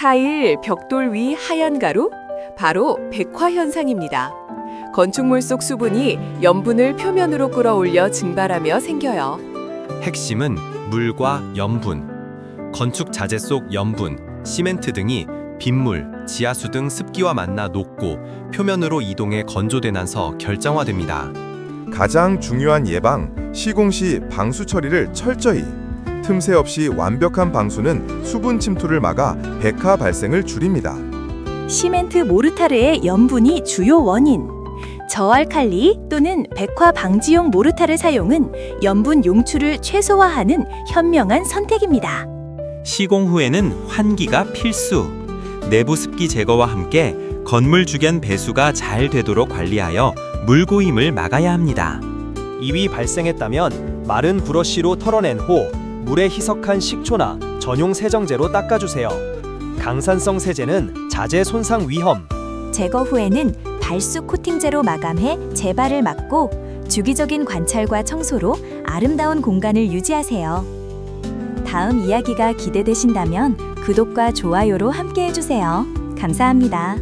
타일, 벽돌 위 하얀 가루? 바로 백화 현상입니다. 건축물 속 수분이 염분을 표면으로 끌어올려 증발하며 생겨요. 핵심은 물과 염분. 건축 자재 속 염분, 시멘트 등이 빗물, 지하수 등 습기와 만나 녹고 표면으로 이동해 건조되면서 결정화됩니다. 가장 중요한 예방, 시공 시 방수 처리를 철저히. 틈새 없이 완벽한 방수는 수분 침투를 막아 백화 발생을 줄입니다. 시멘트 모르타르의 염분이 주요 원인. 저알칼리 또는 백화 방지용 모르타르 사용은 염분 용출을 최소화하는 현명한 선택입니다. 시공 후에는 환기가 필수. 내부 습기 제거와 함께 건물 주변 배수가 잘 되도록 관리하여 물 고임을 막아야 합니다. 이위 발생했다면 마른 브러쉬로 털어낸 후 물에 희석한 식초나 전용 세정제로 닦아주세요. 강산성 세제는 자재 손상 위험, 제거 후에는 발수 코팅제로 마감해 재발을 막고 주기적인 관찰과 청소로 아름다운 공간을 유지하세요. 다음 이야기가 기대되신다면 구독과 좋아요로 함께 해주세요. 감사합니다.